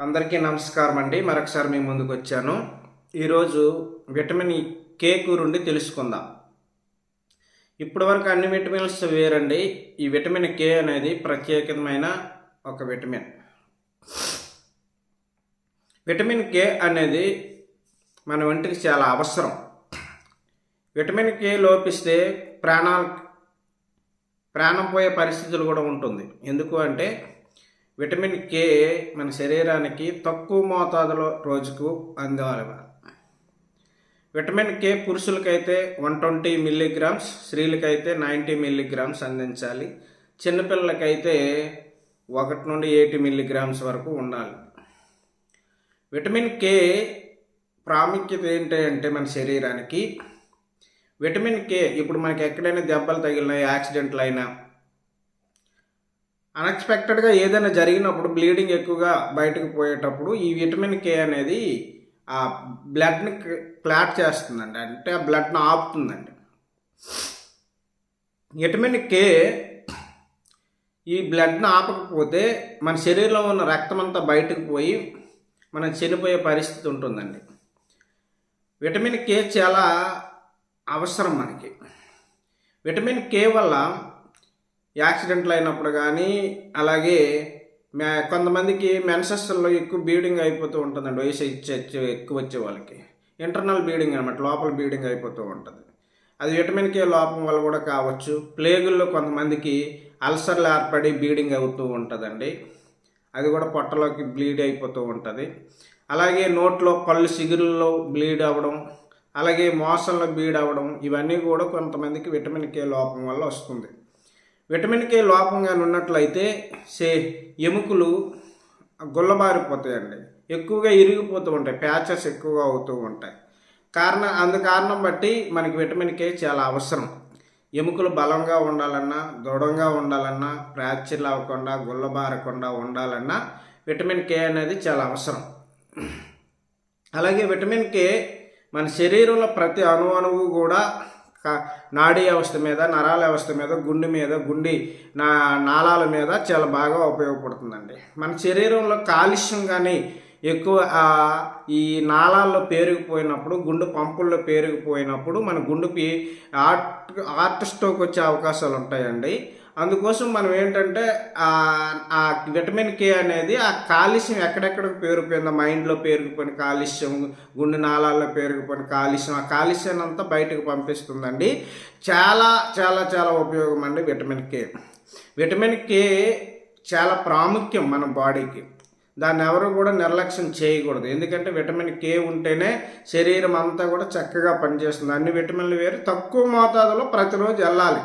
అందరికీ నమస్కారం అండి. మరొకసారి మీ ముందుకు వచ్చాను. ఈరోజు విటమిన్ కే గురించి తెలుసుకుందాం. ఇప్పటివరకు అన్ని విటమిన్స్ వేరండి. ఈ విటమిన్ కే అనేది ప్రత్యేకమైన ఒక విటమిన్. విటమిన్ కే అనేది మన ఒంటికి చాలా అవసరం. విటమిన్ కే లోపిస్తే ప్రాణాలు ప్రాణం పోయే పరిస్థితులు కూడా ఉంటుంది. ఎందుకు అంటే విటమిన్ కే మన శరీరానికి తక్కువ మోతాదులో రోజుకు అందాలి విటమిన్ కే పురుషులకైతే వన్ ట్వంటీ మిల్లీగ్రామ్స్ స్త్రీలకైతే నైంటీ మిల్లీగ్రామ్స్ అందించాలి. చిన్నపిల్లలకైతే ఒకటి నుండి ఎయిటీ మిల్లీగ్రామ్స్ వరకు ఉండాలి. విటమిన్ కే ప్రాముఖ్యత ఏంటి అంటే మన శరీరానికి? విటమిన్ కే ఇప్పుడు మనకి ఎక్కడైనా దెబ్బలు తగిలినా యాక్సిడెంట్లు అయినా అన్ఎక్స్పెక్టెడ్గా ఏదైనా జరిగినప్పుడు బ్లీడింగ్ ఎక్కువగా బయటకు పోయేటప్పుడు ఈ విటమిన్ కే అనేది ఆ బ్లడ్ని క్లాట్ చేస్తుందండి. అంటే ఆ బ్లడ్ని ఆపుతుందండి. విటమిన్ కే ఈ బ్లడ్ని ఆపకపోతే మన శరీరంలో ఉన్న రక్తం అంతా బయటకు పోయి మనం చనిపోయే పరిస్థితి ఉంటుందండి. విటమిన్ కే చాలా అవసరం మనకి. విటమిన్ కే వల్ల యాక్సిడెంట్లు అయినప్పుడు కానీ అలాగే కొంతమందికి మెన్సెస్లో ఎక్కువ బ్లీడింగ్ అయిపోతూ ఉంటుందండి వయసు ఇచ్చే ఇచ్చే- ఎక్కువ వచ్చే వాళ్ళకి. ఇంటర్నల్ బ్లీడింగ్ అనమాట లోపల బీడింగ్ అయిపోతూ ఉంటుంది. అది విటమిన్ కే లోపం వల్ల కూడా కావచ్చు. ప్లేగుల్లో కొంతమందికి అల్సర్లు ఏర్పడి బ్లీడింగ్ అవుతూ ఉంటుందండి. అది కూడా పొట్టలోకి బ్లీడ్ అయిపోతూ ఉంటుంది. అలాగే నోట్లో పళ్ళు సిగురుల్లో బ్లీడ్ అవ్వడం అలాగే మోసంలో బ్లీడ్ అవ్వడం ఇవన్నీ కూడా కొంతమందికి విటమిన్ కే లోపం వల్ల వస్తుంది. విటమిన్ కే లోపంగా ఉన్నట్లయితే సే ఎముకలు గుల్లబారిపోతాయండి. ఎక్కువగా ఇరిగిపోతూ ఉంటాయి. ప్యాచెస్ ఎక్కువగా అవుతూ ఉంటాయి. కారణం అందు కారణం బట్టి మనకి విటమిన్ కే చాలా అవసరం. ఎముకలు బలంగా ఉండాలన్నా దృఢంగా ఉండాలన్నా ఫ్రాక్చర్లు అవ్వకుండా గుల్లబారకుండా ఉండాలన్నా విటమిన్ కే అనేది చాలా అవసరం. అలాగే విటమిన్ కే మన శరీరంలో ప్రతి అణు అణువు కూడా నాడీ వ్యవస్థ మీద నరాల వ్యవస్థ మీద గుండె మీద గుండి నా నాళాల మీద చాలా బాగా ఉపయోగపడుతుందండి. మన శరీరంలో కాలుష్యం కానీ ఎక్కువ ఈ నాళాల్లో పేరుకుపోయినప్పుడు గుండె పంపుల్లో పేరుకుపోయినప్పుడు మన గుండెకి ఆర్ట్ ఆర్ట్ స్ట్రోక్ వచ్చే అవకాశాలు ఉంటాయండి. అందుకోసం మనం ఏంటంటే ఆ విటమిన్ కే అనేది ఆ కాలుష్యం ఎక్కడెక్కడ పేరుకుపోయిందో మైండ్లో పేరుకుపోయిన కాలుష్యం గుండె నాళాల్లో పేరుకుపోయిన కాలుష్యం ఆ కాలుష్యాన్ని అంతా బయటకు పంపిస్తుందండి. చాలా చాలా చాలా ఉపయోగం అండి విటమిన్ కే. విటమిన్ కే చాలా ప్రాముఖ్యం మన బాడీకి. దాన్ని ఎవరు కూడా నిర్లక్ష్యం చేయకూడదు. ఎందుకంటే విటమిన్ కే ఉంటేనే శరీరం అంతా కూడా చక్కగా పనిచేస్తుంది. అన్ని విటమిన్లు వేరు. తక్కువ మోతాదులో ప్రతిరోజు వెళ్ళాలి.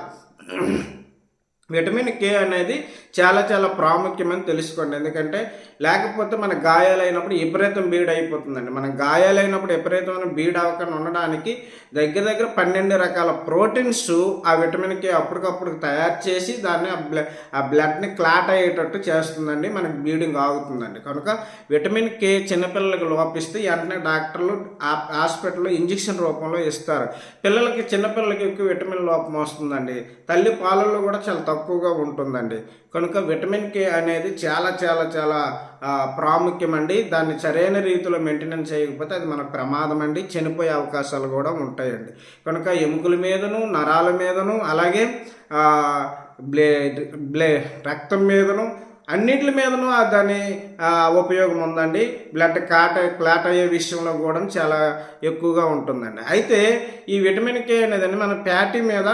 విటమిన్ కే అనేది చాలా చాలా ప్రాముఖ్యమని తెలుసుకోండి. ఎందుకంటే లేకపోతే మన గాయాలైనప్పుడు విపరీతం బీడ్ అయిపోతుందండి. మన గాయాలైనప్పుడు విపరీతమైన బీడ్ అవ్వకుండా ఉండడానికి దగ్గర దగ్గర పన్నెండు రకాల ప్రోటీన్స్ ఆ విటమిన్ కే అప్పటికప్పుడు తయారు చేసి దాన్ని ఆ బ్ల ఆ బ్లడ్ని క్లాట్ అయ్యేటట్టు చేస్తుందండి. మనకి బ్లీడింగ్ ఆగుతుందండి. కనుక విటమిన్ కే చిన్నపిల్లలకు లోపిస్తే వెంటనే డాక్టర్లు హాస్పిటల్లో ఇంజెక్షన్ రూపంలో ఇస్తారు. పిల్లలకి చిన్నపిల్లలకి ఎక్కువ విటమిన్ లోపం వస్తుందండి. తల్లి పాలల్లో కూడా చాలా తక్కువగా ఉంటుందండి. కనుక విటమిన్ కే అనేది చాలా చాలా చాలా ప్రాముఖ్యం అండి దాన్ని సరైన రీతిలో మెయింటెనెన్స్ చేయకపోతే అది మనకు ప్రమాదం అండి చనిపోయే అవకాశాలు కూడా ఉంటాయండి. కనుక ఎముకల మీదను నరాల మీదను అలాగే బ్లే బ్లే రక్తం మీదను అన్నింటి మీదను ఆ దాని ఉపయోగం ఉందండి. బ్లడ్ క్లాట్ క్లాట్ అయ్యే విషయంలో కూడా చాలా ఎక్కువగా ఉంటుందండి. అయితే ఈ విటమిన్ కే అనేదండి మన ప్యాటీ మీద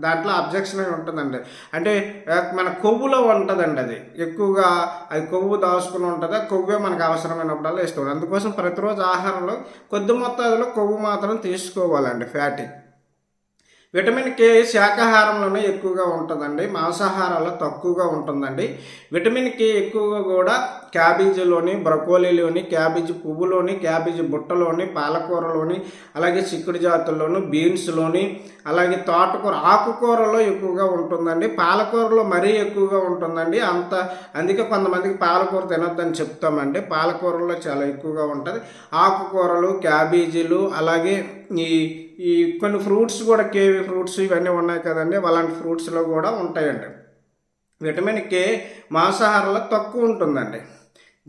దాంట్లో అబ్జెక్షన్ అయి ఉంటుందండి. అంటే మన కొవ్వులో ఉంటుందండి అది. ఎక్కువగా అది కొవ్వు దాచుకుని ఉంటుంది. కొవ్వే మనకు అవసరమైనప్పుడల్లా ఇస్తుంది అందుకోసం ప్రతిరోజు ఆహారంలో కొద్ది మొత్తాదులో కొవ్వు మాత్రం తీసుకోవాలండి ఫ్యాటీ. విటమిన్ కే శాకాహారంలోనే ఎక్కువగా ఉంటుందండి. మాంసాహారాల్లో తక్కువగా ఉంటుందండి. విటమిన్ కే ఎక్కువగా కూడా క్యాబేజీలోని బ్రకోలీలోని క్యాబేజీ పువ్వులోని క్యాబేజీ బుట్టలోని పాలకూరలోని అలాగే చిక్కుడు జాతుల్లోని బీన్స్లోని అలాగే తోటకూర ఆకుకూరలో ఎక్కువగా ఉంటుందండి. పాలకూరలో మరీ ఎక్కువగా ఉంటుందండి. అంత అందుకే కొంతమందికి పాలకూర తినొద్దని చెప్తామండి. పాలకూరలో చాలా ఎక్కువగా ఉంటుంది. ఆకుకూరలు క్యాబేజీలు అలాగే ఈ ఈ కొన్ని ఫ్రూట్స్ కూడా కేవీ ఫ్రూట్స్ ఇవన్నీ ఉన్నాయి కదండి. అలాంటి ఫ్రూట్స్లో కూడా ఉంటాయండి. విటమిన్ కే మాంసాహారంలో తక్కువ ఉంటుందండి.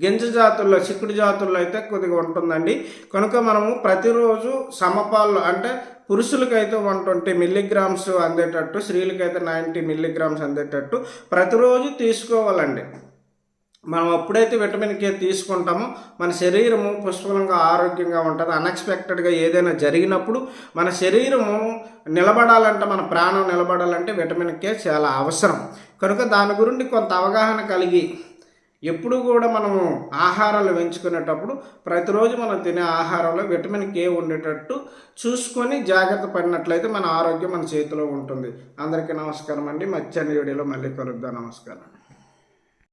గింజ జాతుల్లో చిక్కుడు జాతుల్లో అయితే కొద్దిగా ఉంటుందండి. కనుక మనము ప్రతిరోజు సమపాలు అంటే పురుషులకైతే వన్ ట్వంటీ మిల్లీగ్రామ్స్ అందేటట్టు స్త్రీలకైతే నైంటీ మిల్లీగ్రామ్స్ అందేటట్టు ప్రతిరోజు తీసుకోవాలండి. మనం ఎప్పుడైతే విటమిన్ కే తీసుకుంటామో మన శరీరము పుష్కలంగా ఆరోగ్యంగా ఉంటుంది. అన్ఎక్స్పెక్టెడ్గా ఏదైనా జరిగినప్పుడు మన శరీరము నిలబడాలంటే మన ప్రాణం నిలబడాలంటే విటమిన్ కే చాలా అవసరం. కనుక దాని గురించి కొంత అవగాహన కలిగి ఎప్పుడు కూడా మనము ఆహారాలు పెంచుకునేటప్పుడు ప్రతిరోజు మనం తినే ఆహారంలో విటమిన్ కే ఉండేటట్టు చూసుకొని జాగ్రత్త పడినట్లయితే మన ఆరోగ్యం మన చేతిలో ఉంటుంది. అందరికీ నమస్కారం అండి. మచ్చని వీడియోలో మళ్ళీ కలుద్దాం. నమస్కారం.